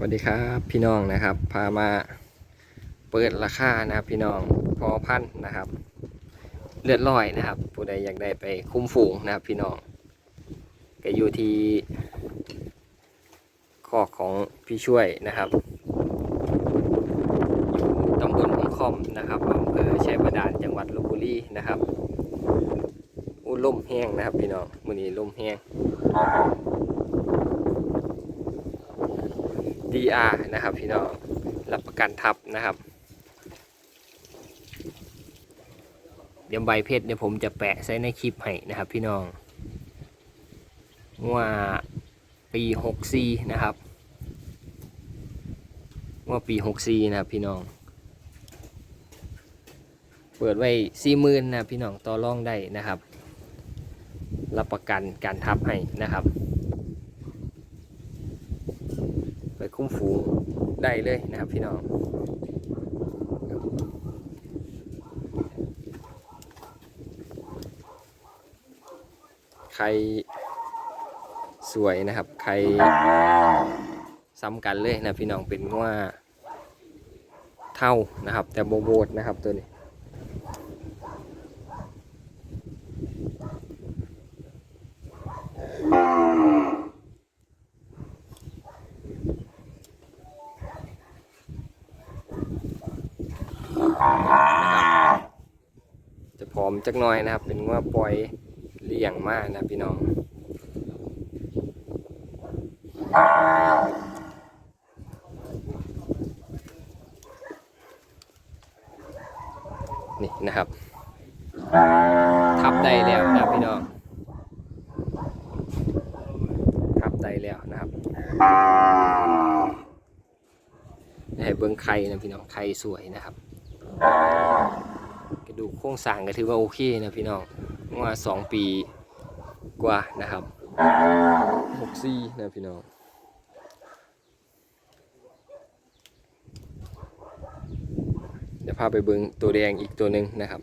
สวัสดีครับพี่น้องนะครับ พามาเปิดราคานะครับพี่น้องพอพันนะครับ เลือดลอยนะครับ ผู้ใดอยากได้ไปคุ้มฝูงนะครับพี่น้องก็อยู่ที่คอกของพี่ช่วยนะครับอยู่ตำบลของคอมนะครับอำเภอชัยบาดาลจังหวัดลบบุรีนะครับอู้ล่มแห้งนะครับพี่น้องมือนี้ล่มแห้ง DR นะครับพี่น้องรับประกันทับนะครับ เดี๋ยวใบเพชรเดี๋ยวผมจะแปะใส่ในคลิปให้นะครับพี่น้องว่าปี64นะครับว่าปี64นะครับพี่น้องเปิดไว้สี่หมื่นนะพี่น้องต่อรองได้นะครับ รับประกันการทับให้นะครับ ไป คุ้มฝูงได้เลยนะครับพี่น้องใครสวยนะครับใครซ้ำกันเลยนะพี่น้องเป็นว่าเท่านะครับ แต่โบโบดนะครับตัวนี้ นะครับ จะพร้อมจักหน่อยนะครับ เป็นว่าปล่อยเลี้ยงมากนะพี่น้องนี่นะครับ ทับได้แล้วนะพี่น้อง ทับได้แล้วนะครับให้เบิ้งไข่นะพี่น้องไข่สวยนะครับ ดูโครงสร้างก็ถือว่าโอเคนะพี่น้องว่าสองปีกว่านะครับหกซี่นะพี่น้องเดี๋ยวพาไปเบิงตัวแดงอีกตัวหนึ่งนะครับ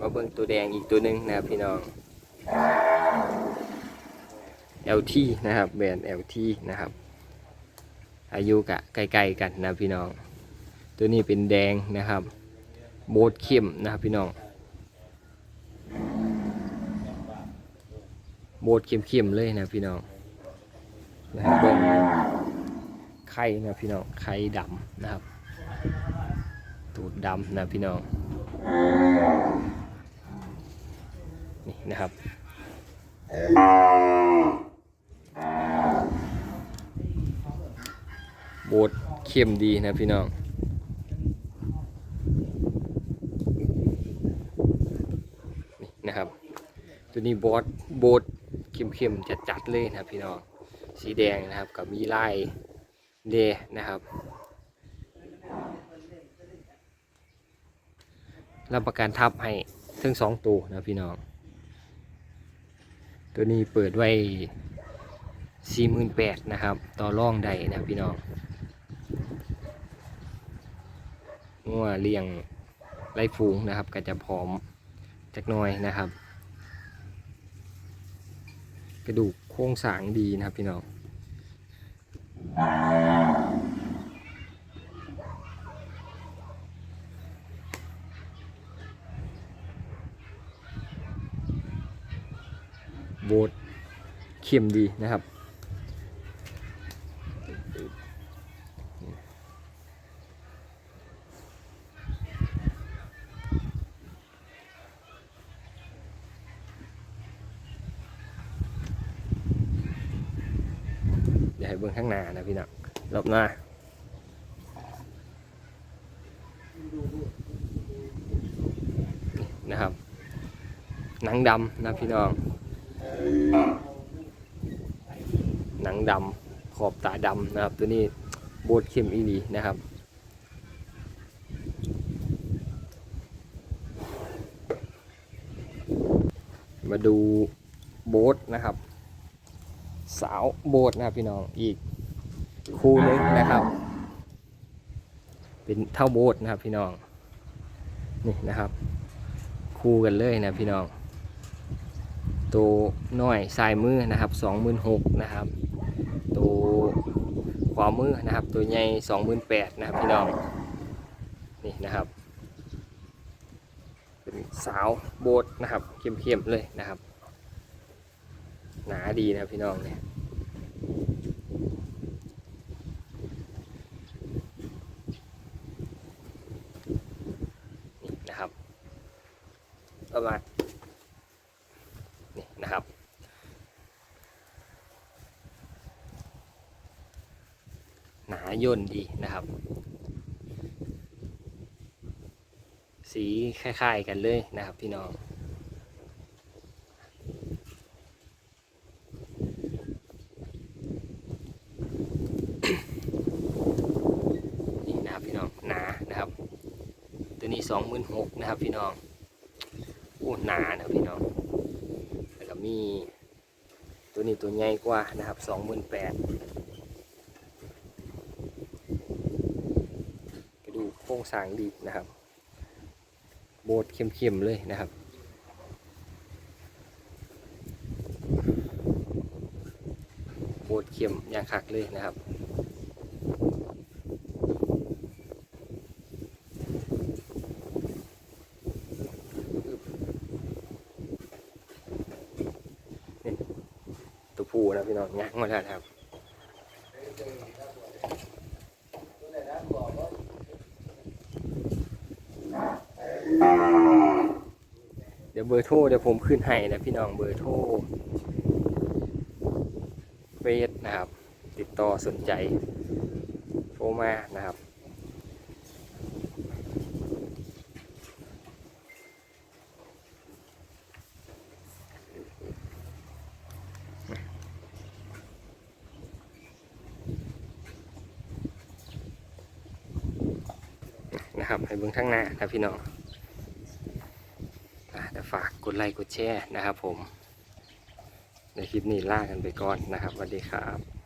มาเบิงตัวแดงอีกตัวหนึ่งนะครับพี่น้อง LT นะครับแบรนด์ LT นะครับ อายุกะใกล้ๆกันนะพี่น้อง ตัวนี้เป็นแดงนะครับ โบดเข้มนะครับพี่น้อง โบดเข้มๆเลยนะพี่น้องนะครับเบิ้งไข่นะพี่น้อง ไข่ดำนะครับ ตูดดำนะพี่น้อง นี่นะครับ โบดเข้มดีนะพี่น้องนี่นะครับ ตัวนี้บอสโบดเข้มๆจัดๆเลยนะพี่น้อง สีแดงนะครับกับมีลายเดนะครับรับประกันทับให้ทั้งสองตัวนะพี่น้อง ตัวนี้เปิดไว้สี่หมื่นแปดนะครับ ต่อร่องใดนะพี่น้อง งัวเลี้ยงไล่ฟูงนะครับ ก็จะพร้อมจักน้อยนะครับ กระดูกโครงสร้างดีนะครับพี่น้องโบดเข้มดีนะครับ ให้เบื้องข้างหน้านะพี่น้องรอบหน้านะครับหนังดำนะพี่น้องหนังดำขอบตาดำนะครับ ตัวนี้โบดเข้มอีหลีนะครับมาดูโบ๊ทนะครับ สาวโบทนะครับพี่น้องอีกคู่นึงนะครับ เป็นเท่าโบทนะครับพี่น้องนี่นะครับคู่กันเลยนะพี่น้องตัวน้อยสายมือนะครับสองหมื่นหกนะครับตัวขวามือนะครับ ตัวใหญ่สองหมื่นแปดนะครับพี่น้องนี่นะครับ เป็นสาวโบสนะครับเข้มๆเลยนะครับ หนาดีนะพี่น้องเนี่ยนี่นะครับประมาณนี่นะครับหนาย่นดีนะครับ สีคล้าย ๆ กันเลยนะครับพี่น้อง นี่นะครับพี่น้องหนานะครับ ตัว นี้สองหมื่นหกนะครับ พี่น้องโอ้หนานะพี่น้องแล้วก็มีตัวนี้ตัวใหญ่กว่านะครับสองหมื่นแปดกระดูกโครงสร้างดีนะครับ โบดเข้มๆเลยนะครับโบดเข้มอย่างคักเลยนะครับ นะพี่น้องย่างมาแล้วครับเดี๋ยวเบอร์โทรเดี๋ยวผมขึ้นให้นะพี่น้องเบอร์โทรเฟซนะครับ ติดต่อสนใจ โทรมานะครับ นะครับให้เบื้องข้างหน้านะพี่น้องแต่ฝากกดไลค์กดแชร์นะครับผม ในคลิปนี้ล่ากันไปก่อนนะครับสวัสดีครับ